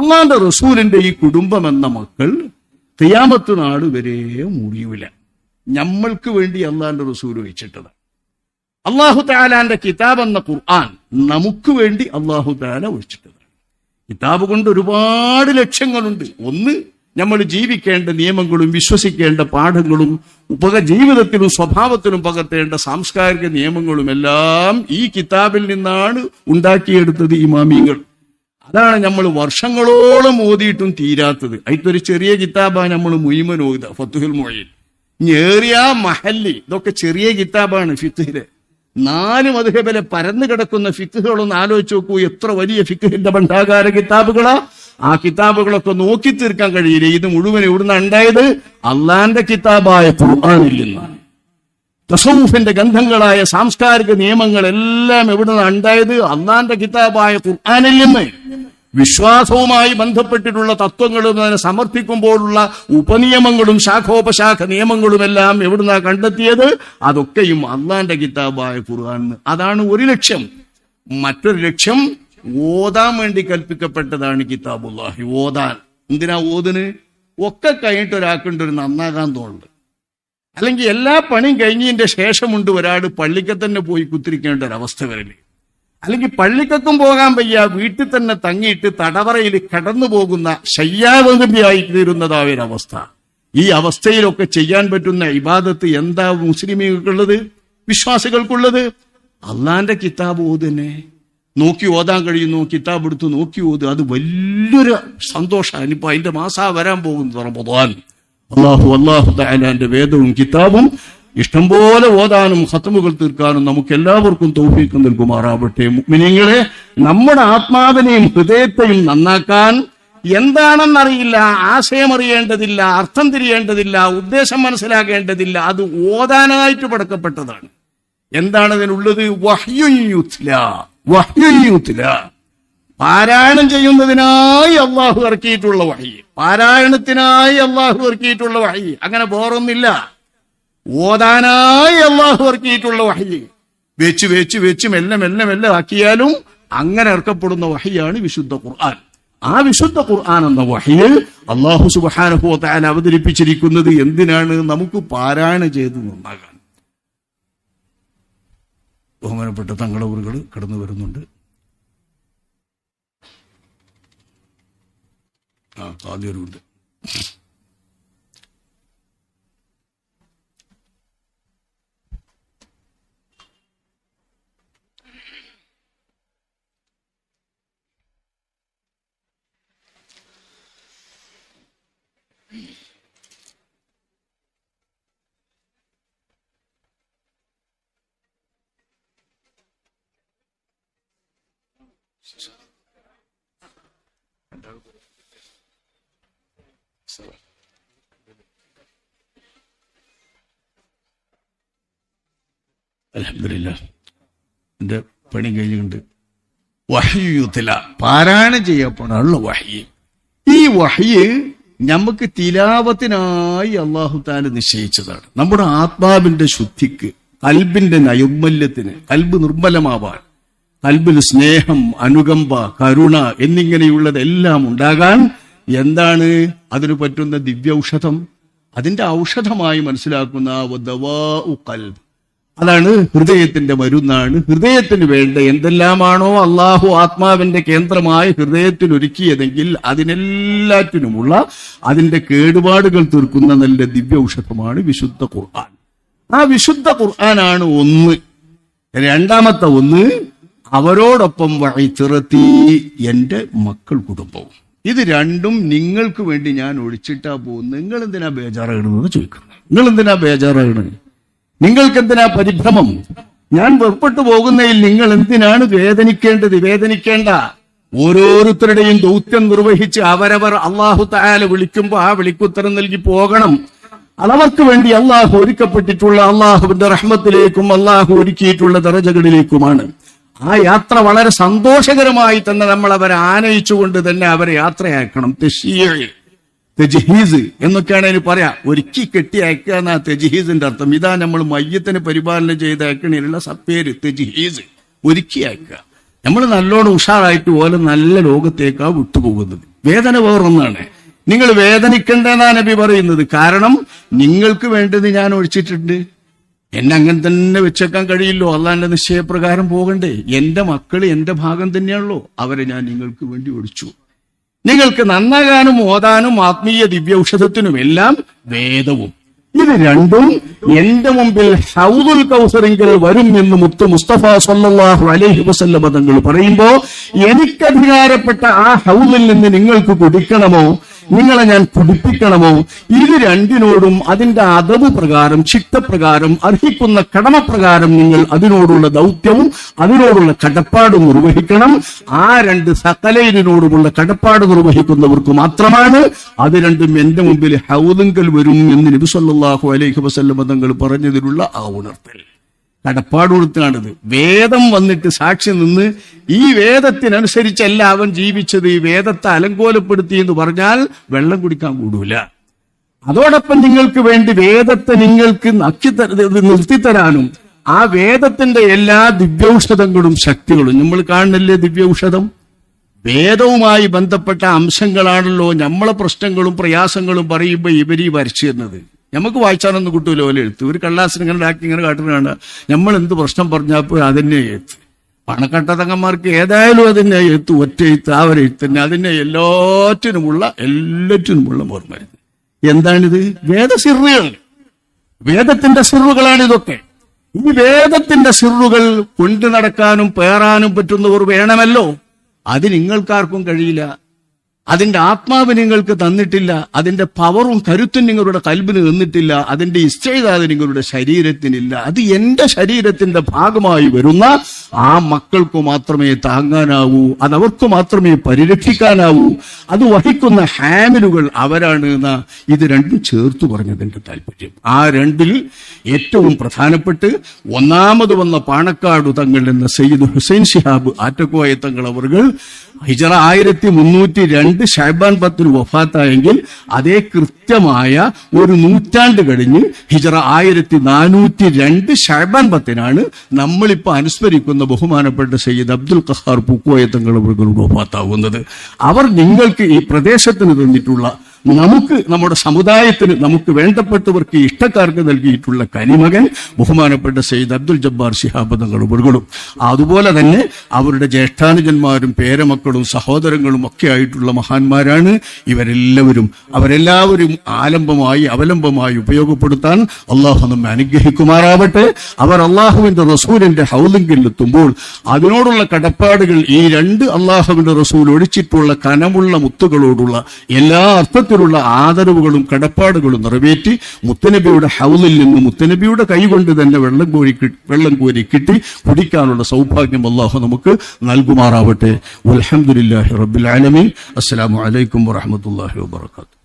അള്ളാന്റെ റസൂലിന്റെ ഈ കുടുംബം എന്ന മക്കൾ തിയാമത്ത് നാട് വരെ മുറിയൂല നമ്മൾക്ക് വേണ്ടി അള്ളാന്റെ റസൂൽ വെച്ചിട്ടത് അള്ളാഹു താലാന്റെ കിതാബ് എന്ന ഖുർആൻ നമുക്ക് വേണ്ടി അള്ളാഹു താല ഒഴിച്ചിട്ടത് കിതാബ് കൊണ്ട് ഒരുപാട് ലക്ഷ്യങ്ങളുണ്ട്. ഒന്ന് നമ്മൾ ജീവിക്കേണ്ട നിയമങ്ങളും വിശ്വസിക്കേണ്ട പാഠങ്ങളും ഉപക ജീവിതത്തിലും സ്വഭാവത്തിലും പകർത്തേണ്ട സാംസ്കാരിക നിയമങ്ങളും എല്ലാം ഈ കിതാബിൽ നിന്നാണ് ഉണ്ടാക്കിയെടുത്തത് ഇമാമിങ്ങൾ അതാണ് നമ്മൾ വർഷങ്ങളോളം ഓതിയിട്ടും തീരാത്തത്. അതിലൊരു ചെറിയ കിതാബാണ് നമ്മൾ മുയിമൻ ഓതുക ഫത്തുഹുൽ മൊഴിയിൽ ഞേറിയ മഹല്ലി ഇതൊക്കെ ചെറിയ കിതാബാണ് ഫിത്തുഹിലെ നാല് മധുഹബലെ പരന്നു കിടക്കുന്ന ഫിക്കുകളൊന്ന് ആലോചിച്ച് നോക്കൂ എത്ര വലിയ ഫിത്തുഹിന്റെ ഭണ്ഡാകാര കിതാബുകളാ. ആ കിതാബുകളൊക്കെ നോക്കി തീർക്കാൻ കഴിയില്ല. ഇത് മുഴുവൻ ഇവിടുന്ന് ഉണ്ടായത്? അള്ളാന്റെ കിതാബായ ഖുർആനിൽ നിന്നാണ്. ഗന്ധങ്ങളായ സാംസ്കാരിക നിയമങ്ങളെല്ലാം എവിടുന്ന് ഉണ്ടായത്? അള്ളാന്റെ കിതാബായ ഖുർആനിൽ നിന്ന്. വിശ്വാസവുമായി ബന്ധപ്പെട്ടിട്ടുള്ള തത്വങ്ങളും അതിനെ സമർത്ഥിക്കുമ്പോഴുള്ള ഉപനിയമങ്ങളും ശാഖോപശാഖ നിയമങ്ങളും എല്ലാം എവിടുന്നാ കണ്ടെത്തിയത്? അതൊക്കെയും അള്ളാന്റെ കിതാബായ ഖുർആൻ അതാണ് ഒരു ലക്ഷ്യം. മറ്റൊരു ലക്ഷ്യം ഓതാൻ വേണ്ടി കൽപ്പിക്കപ്പെട്ടതാണ് കിതാബുല്ലാഹി. ഓതാൻ. എന്തിനാ ഓതിന് ഒക്കെ കഴിഞ്ഞിട്ട് ഒരാൾക്കുണ്ട് ഒരു നന്നാകാൻ തോന്നുന്നുണ്ട് അല്ലെങ്കിൽ എല്ലാ പണിയും കഴിഞ്ഞതിന്റെ ശേഷമുണ്ട് ഒരാൾ പള്ളിക്ക് തന്നെ പോയി കുത്തിരിക്കേണ്ട ഒരവസ്ഥ അവസ്ഥ വരൽ. അല്ലെങ്കിൽ പള്ളിക്കൊക്കും പോകാൻ വയ്യ വീട്ടിൽ തന്നെ തങ്ങിയിട്ട് തടവറയിൽ കടന്നു പോകുന്ന ശയ്യാവകൃതിയായി തീരുന്നതായ ഒരു അവസ്ഥ ഈ അവസ്ഥയിലൊക്കെ ചെയ്യാൻ പറ്റുന്ന ഇബാദത്ത് എന്താ മുസ്ലിമുകൾക്കുള്ളത് വിശ്വാസികൾക്കുള്ളത്? അള്ളാന്റെ കിതാബ് ഓതന്നെ നോക്കി ഓതാൻ കഴിയുന്നു കിതാബ് എടുത്ത് നോക്കി ഓത്. അത് വലിയൊരു സന്തോഷമാണ് ഇപ്പൊ അതിന്റെ മാസാ വരാൻ പോകുന്നത് അള്ളാഹു അള്ളാഹു വേദവും കിതാബും ഇഷ്ടംപോലെ ഓതാനും ഹത്തമുകൾ തീർക്കാനും നമുക്ക് എല്ലാവർക്കും തൗഫീക്ക് നൽകുമാറാവട്ടെ. മുഅ്മിനീങ്ങളെ നമ്മുടെ ആത്മാവിനെയും ഹൃദയത്തെയും നന്നാക്കാൻ എന്താണെന്നറിയില്ല ആശയം അറിയേണ്ടതില്ല അർത്ഥം തിരിയേണ്ടതില്ല ഉദ്ദേശം മനസ്സിലാക്കേണ്ടതില്ല അത് ഓതാനായിട്ട് പടക്കപ്പെട്ടതാണ്. എന്താണ് വഹ്യുയുത്ല പാരായണം ചെയ്യുന്നതിനായി അള്ളാഹു ഇറക്കിയിട്ടുള്ള വഹി പാരായണത്തിനായി അള്ളാഹു ഇറക്കിയിട്ടുള്ള വഹി. അങ്ങനെ വേറൊന്നില്ല ഓതാനായി അള്ളാഹു ഇറക്കിയിട്ടുള്ള വഹി. വെച്ച് വെച്ച് വെച്ച് മെല്ലെ മെല്ലെ മെല്ലെ ആക്കിയാലും അങ്ങനെ ഇറക്കപ്പെടുന്ന വഹിയാണ് വിശുദ്ധ ഖുർആൻ. ആ വിശുദ്ധ ഖുർആൻ എന്ന വഹിയിൽ അള്ളാഹു സുബാനഹു താൻ അവതരിപ്പിച്ചിരിക്കുന്നത് എന്തിനാണ്? നമുക്ക് പാരായണ ചെയ്ത് നന്നാകാൻ ബഹുമാനപ്പെട്ട തങ്ങളവറുകൾ കടന്നു വരുന്നുണ്ട്. ആ ആദ്യവരുണ്ട് അലഹമില്ല എന്റെ പണി കഴിഞ്ഞുകൊണ്ട് വഹിയുത്തില പാരായണം ചെയ്യപ്പെടാനുള്ള വഹി. ഈ വഹിയ് നമുക്ക് തിലാവത്തിനായി അള്ളാഹു താല നിശ്ചയിച്ചതാണ്. നമ്മുടെ ആത്മാവിന്റെ ശുദ്ധിക്ക് കൽബിന്റെ നൈർമല്യത്തിന് കൽബ് നിർമ്മലമാവാൻ കൽബിൽ സ്നേഹം അനുകമ്പ കരുണ എന്നിങ്ങനെയുള്ളതെല്ലാം ഉണ്ടാകാൻ എന്താണ് അതിന് പറ്റുന്ന ദിവ്യ ഔഷധം അതിന്റെ ഔഷധമായി മനസ്സിലാക്കുന്ന കൽബ്. അതാണ് ഹൃദയത്തിന്റെ മരുന്നാണ്. ഹൃദയത്തിന് വേണ്ട എന്തെല്ലാമാണോ അള്ളാഹു ആത്മാവിന്റെ കേന്ദ്രമായി ഹൃദയത്തിൽ ഒരുക്കിയതെങ്കിൽ അതിനെല്ലാറ്റിനുമുള്ള അതിന്റെ കേടുപാടുകൾ തീർക്കുന്ന നല്ല ദിവ്യ ഔഷധമാണ് വിശുദ്ധ ഖുർആൻ. ആ വിശുദ്ധ ഖുർആനാണ് ഒന്ന്. രണ്ടാമത്തെ ഒന്ന് അവരോടൊപ്പം വഴി ചെറുത്തി എന്റെ മക്കൾ കുടുംബവും ഇത് രണ്ടും നിങ്ങൾക്ക് വേണ്ടി ഞാൻ ഒഴിച്ചിട്ടാ പോകും നിങ്ങൾ എന്തിനാ ബേജാറാകണമെന്ന് ചോദിക്കുന്നു. നിങ്ങൾ എന്തിനാ ബേജാറാകണത് നിങ്ങൾക്ക് എന്തിനാ പരിഭ്രമം? ഞാൻ വെറുപ്പെട്ടു പോകുന്നതിൽ നിങ്ങൾ എന്തിനാണ് വേദനിക്കേണ്ടത്? വേദനിക്കേണ്ട. ഓരോരുത്തരുടെയും ദൗത്യം നിർവഹിച്ച് അവരവർ അള്ളാഹു തായാല വിളിക്കുമ്പോൾ ആ വിളിക്കുത്തരം നൽകി പോകണം. അതവർക്ക് വേണ്ടി അള്ളാഹു ഒരുക്കപ്പെട്ടിട്ടുള്ള അള്ളാഹുവിന്റെ റഹ്മത്തിലേക്കും അള്ളാഹു ഒരുക്കിയിട്ടുള്ള ദറജകളിലേക്കുമാണ് ആ യാത്ര വളരെ സന്തോഷകരമായി തന്നെ നമ്മൾ അവരെ ആനയിച്ചുകൊണ്ട് തന്നെ അവരെ യാത്രയാക്കണം. തെജിഹീസ് എന്നൊക്കെയാണ് അതിന് പറയാ. ഒരുക്കി കെട്ടി അയക്കുക എന്നാ തെജ്ഹീസിന്റെ അർത്ഥം. ഇതാ നമ്മൾ മയ്യത്തിന് പരിപാലനം ചെയ്ത് സപ്പേര് തെജിഹീസ്. ഒരുക്കി അയക്കുക നമ്മൾ നല്ലോണം ഉഷാറായിട്ട് പോലെ നല്ല ലോകത്തേക്കാ വിട്ടുപോകുന്നത്. വേദന വേറൊന്നാണ്. നിങ്ങൾ വേദനിക്കണ്ടെന്നാ നബി പറയുന്നത്. കാരണം നിങ്ങൾക്ക് വേണ്ടത് ഞാൻ ഒഴിച്ചിട്ടുണ്ട്. എന്നെ അങ്ങനെ തന്നെ വെച്ചേക്കാൻ കഴിയില്ലോ. അള്ളാന്റെ നിശ്ചയപ്രകാരം പോകണ്ടേ. എന്റെ മക്കൾ എന്റെ ഭാഗം തന്നെയാണല്ലോ. അവരെ ഞാൻ നിങ്ങൾക്ക് വേണ്ടി ഒഴിച്ചു നിങ്ങൾക്ക് നന്നാകാനും ഓതാനും ആത്മീയ ദിവ്യൌഷധത്തിനും എല്ലാം വേദവും. ഇത് രണ്ടും എന്റെ മുമ്പിൽ ഹൗദുൽ കൗസറിങ്കിൽ വരും എന്ന് മുത്ത് മുസ്തഫ സല്ലല്ലാഹു അലൈഹി വസല്ല തങ്ങൾ പറയുമ്പോ എനിക്കധികാരപ്പെട്ട ആ ഹൗദിൽ നിന്ന് നിങ്ങൾക്ക് കുടിക്കണമോ? നിങ്ങളെ ഞാൻ പഠിപ്പിക്കണമോ ഇത് രണ്ടിനോടും അതിന്റെ അതവ് പ്രകാരം ചിട്ടപ്രകാരം അർഹിക്കുന്ന കടമപ്രകാരം നിങ്ങൾ അതിനോടുള്ള ദൗത്യവും അതിനോടുള്ള കടപ്പാടും നിർവഹിക്കണം. ആ രണ്ട് സകലയിനോടുമുള്ള കടപ്പാട് നിർവഹിക്കുന്നവർക്ക് മാത്രമാണ്. അത് രണ്ടും എന്റെ മുമ്പിൽ ഹൗദങ്കൽ വരും എന്ന് നബി സല്ലല്ലാഹു അലൈഹി വസല്ലം തങ്ങൾ പറഞ്ഞതിലുള്ള ആ ഉണർത്തൽ. കടപ്പാടുകൊടുത്താണിത് വേദം വന്നിട്ട് സാക്ഷി നിന്ന് ഈ വേദത്തിനനുസരിച്ചല്ല അവൻ ജീവിച്ചത്. ഈ വേദത്തെ അലങ്കോലപ്പെടുത്തി എന്ന് പറഞ്ഞാൽ വെള്ളം കുടിക്കാൻ കൂടൂല. അതോടൊപ്പം നിങ്ങൾക്ക് വേണ്ടി വേദത്തെ നിങ്ങൾക്ക് നക്കി നിർത്തിത്തരാനും ആ വേദത്തിന്റെ എല്ലാ ദിവ്യൌഷധങ്ങളും ശക്തികളും. നമ്മൾ കാണുന്നില്ലേ ദിവ്യൌഷധം? വേദവുമായി ബന്ധപ്പെട്ട അംശങ്ങളാണല്ലോ നമ്മളെ പ്രശ്നങ്ങളും പ്രയാസങ്ങളും പറയുമ്പോൾ ഇവരീ വരച്ചു തരുന്നത് നമുക്ക് വായിച്ചാലൊന്നും കിട്ടൂല പോലെ എഴുത്ത്. ഒരു കള്ളാസിന് ഇങ്ങനെ ആക്കി ഇങ്ങനെ കാട്ടുന്ന വേണ്ട നമ്മൾ എന്ത് പ്രശ്നം പറഞ്ഞപ്പോൾ അതിനെ എഴുത്ത്. പണക്കട്ടതങ്ങന്മാർക്ക് ഏതായാലും അതിനെ എഴുത്ത് ഒറ്റ എഴുത്ത് ആ ഒരു എഴുത്ത് തന്നെ. അതിനെ എല്ലാറ്റിനുമുള്ള എല്ലാറ്റിനുമുള്ള ഓർമ്മ എന്താണിത്? വേദസിറുകൾ. വേദത്തിന്റെ സിറുകളാണ് ഇതൊക്കെ. ഈ വേദത്തിന്റെ സിറുകൾ കൊണ്ടു നടക്കാനും പേറാനും പറ്റുന്നവർ വേണമല്ലോ. അത് നിങ്ങൾക്കാർക്കും കഴിയില്ല. അതിന്റെ ആത്മാവ് നിങ്ങൾക്ക് തന്നിട്ടില്ല അതിന്റെ പവറും കരുത്തും നിങ്ങളുടെ കൽബിന് തന്നിട്ടില്ല അതിന്റെ ഇഷ്ടത നിങ്ങളുടെ ശരീരത്തിനില്ല. അത് എന്റെ ശരീരത്തിന്റെ ഭാഗമായി വരുന്ന ആ മക്കൾക്ക് മാത്രമേ താങ്ങാനാവൂ അത് അവർക്ക് മാത്രമേ പരിരക്ഷിക്കാനാവൂ. അത് വഹിക്കുന്ന ഹാമിലുകൾ അവരാണ് എന്ന ഇത് രണ്ടും ചേർത്ത് പറഞ്ഞതിന്റെ താല്പര്യം ആ രണ്ടിൽ ഏറ്റവും പ്രധാനപ്പെട്ട് ഒന്നാമത് വന്ന പാണക്കാട് തങ്ങൾ എന്ന സയ്യിദ് ഹുസൈൻ ഷിഹാബ് ആറ്റക്കോയ തങ്ങൾ അവർ ഹിജറ ആയിരത്തി മുന്നൂറ്റി രണ്ട് ഷൈബാൻ പത്തിന് വഫാത്തായെങ്കിൽ അതേ കൃത്യമായ ഒരു നൂറ്റാണ്ട് കഴിഞ്ഞ് ഹിജറ ആയിരത്തി നാനൂറ്റി രണ്ട് ഷാബാൻ പത്തിനാണ് നമ്മളിപ്പോ അനുസ്മരിക്കുന്ന ബഹുമാനപ്പെട്ട സയ്യിദ് അബ്ദുൽ ഖഹാർ പൂക്കോയത്തങ്ങൾ വഫാത്താവുന്നത്. അവർ നിങ്ങൾക്ക് ഈ പ്രദേശത്തിന് തന്നിട്ടുള്ള നമുക്ക് നമ്മുടെ സമുദായത്തിന് നമുക്ക് വേണ്ടപ്പെട്ടവർക്ക് ഇഷ്ടക്കാർക്ക് നൽകിയിട്ടുള്ള കനിമകൻ ബഹുമാനപ്പെട്ട സെയ്ദ് അബ്ദുൽ ജബ്ബാർ ശിഹാബ് തങ്ങൾ അതുപോലെ തന്നെ അവരുടെ ജ്യേഷ്ഠാനുജന്മാരും പേരമക്കളും സഹോദരങ്ങളും ഒക്കെ ആയിട്ടുള്ള മഹാന്മാരാണ് ഇവരെല്ലാവരും. അവരെല്ലാവരും ആലംബമായി അവലംബമായി ഉപയോഗപ്പെടുത്താൻ അള്ളാഹു നമ്മെ അനുഗ്രഹിക്കുമാറാവട്ടെ. അവർ അള്ളാഹുവിന്റെ റസൂലിന്റെ ഹൗലിംഗിൽ എത്തുമ്പോൾ അതിനോടുള്ള കടപ്പാടുകൾ ഈ രണ്ട് അള്ളാഹുവിന്റെ റസൂൽ ഒഴിച്ചിട്ടുള്ള കനമുള്ള മുത്തുകളോടുള്ള എല്ലാ അർത്ഥത്തിലുള്ള ആദരവുകളും കടപ്പാടുകളും നിറവേറ്റി മുത്തനബിയുടെ ഹൗലിൽ നിന്ന് മുത്തനബിയുടെ കൈകൊണ്ട് തന്നെ വെള്ളം കോരി വെള്ളം കോരി കിട്ടി കുടിക്കാനുള്ള സൗഭാഗ്യം അള്ളാഹു നമുക്ക് നൽകുമാറാവട്ടെ. അലഹമുല്ലാഹി റബ്ബിൽ ആലമീൻ. അസ്സലാമു അലൈക്കും വാത്തു